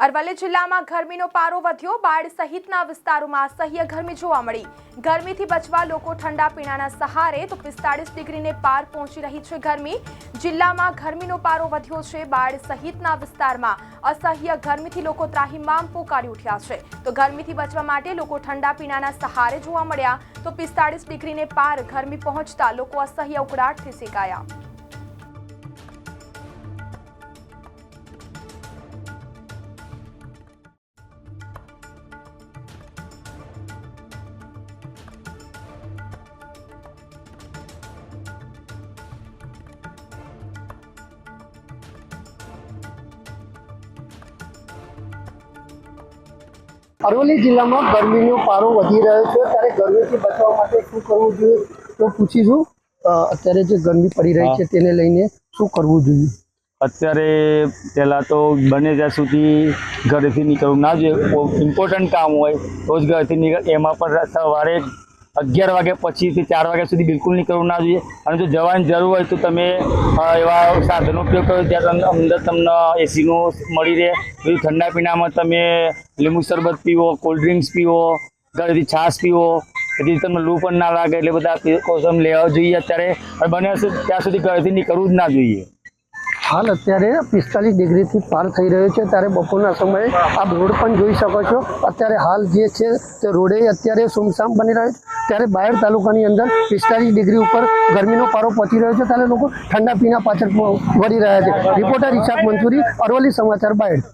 અરવલ્લી જિલ્લામાં ગરમીનો પારો વધ્યો. બાળ સહિતના વિસ્તારોમાં અસહ્ય ગરમી જોવા મળી. ગરમીથી બચવા લોકો ઠંડા પીણાના સહારે તો પિસ્તાળીસ ડિગ્રીને પાર પહોંચી રહી છે ગરમી. જિલ્લામાં ગરમીનો પારો વધ્યો છે. બાળ સહિતના વિસ્તારમાં અસહ્ય ગરમીથી લોકો ત્રાહિમામ પોકારી ઉઠ્યા છે. તો ગરમીથી બચવા માટે લોકો ઠંડા પીણાના સહારે જોવા મળ્યા. તો પિસ્તાળીસ ડિગ્રીને પાર ગરમી પહોંચતા લોકો અસહ્ય ઉકળાટથી શેકાયા. અરવલ્લી જિલ્લામાં ગરમીનો પારો વધી રહ્યો છે. ત્યારે ગરમીથી બચવા માટે શું કરવું જોઈએ તો પૂછીશું અત્યારે જે ગરમી પડી રહી છે તેને લઈને શું કરવું જોઈએ? અત્યારે પહેલાં તો બને ત્યાં સુધી ઘરેથી નીકળવું ના જોઈએ. ઇમ્પોર્ટન્ટ કામ હોય તો જ ઘરેથી નીકળ એમાં પણ સવારે અગિયાર વાગ્યા પછીથી ચાર વાગ્યા સુધી બિલકુલ નીકળવું ના જોઈએ. અને જો જવાની જરૂર હોય તો તમે એવા સાધનો ઉપયોગ કરો ત્યાં તમને અંદર તમને એસીનું મળી રહે. બધું ઠંડા પીણામાં તમે લીંબુ શરબત પીવો કોલ્ડ ડ્રિંક્સ પીવો, ઘરેથી છાશ પીવો. જેથી તમને લૂ પણ ના લાગે એટલે બધા કોસમ લેવા જોઈએ અત્યારે. બને ત્યાં સુધી ઘરેથી નીકળવું જ ના જોઈએ. હાલ અત્યારે પિસ્તાલીસ ડિગ્રીથી પાર થઈ રહ્યો છે. ત્યારે બપોરના સમયે આપ રોડ પણ જોઈ શકો છો. અત્યારે હાલ જે છે તે રોડે અત્યારે સુમસામ બની રહ્યો છે. ત્યારે બાયડ તાલુકાની અંદર પિસ્તાલીસ ડિગ્રી ઉપર ગરમીનો પારો પહોંચી રહ્યો છે. ત્યારે લોકો ઠંડા પીણા પાછળ વળી રહ્યા છે. રિપોર્ટર ઈશાક મંસૂરી, અરવલ્લી સમાચાર બાયડ.